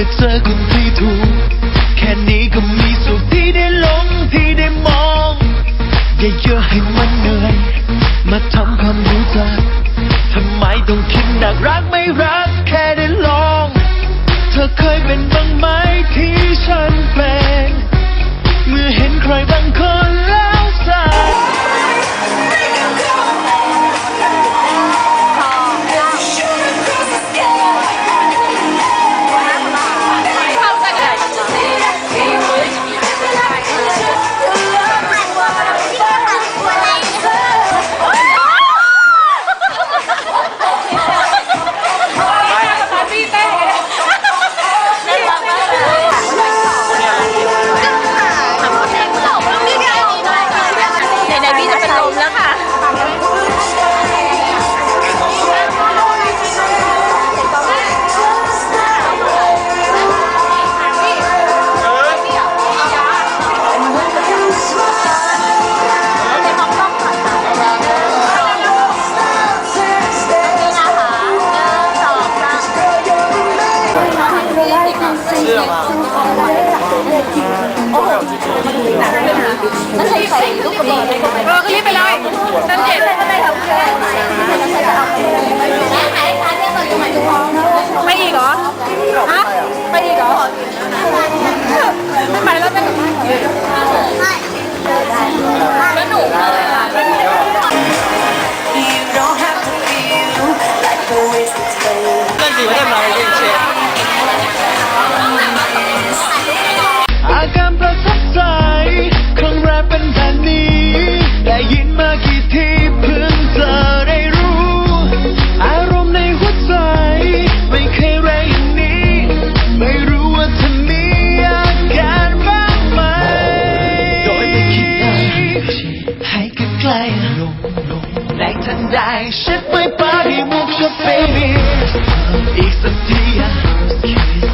มื่อเจอคนที่ถูก แค่นี้ก็มีสุขที่ได้ลงที่ได้มองอย่าเยอะให้มันเหนื่อย มาทำความรู้จักทำไมต้องคิดหนักรักไม่รักแค่ได้ลอง เธอเคยเป็นบางไม้ที่ฉันเป็น เมื่อเห็นใครบางคน นั่นใช้ใส่ลูกกระบอกเออก็รีบไปเลยนั่นเจ็บไม่อีกเหรอ ฮะไม่อีกเหรอไม่ไปแล้วจะกลับบ้านแล้วหนูนั่นสิไม่ได้มาจริงเชีย ในทันใดฉันไม่ปาดีมุกจะ baby อีก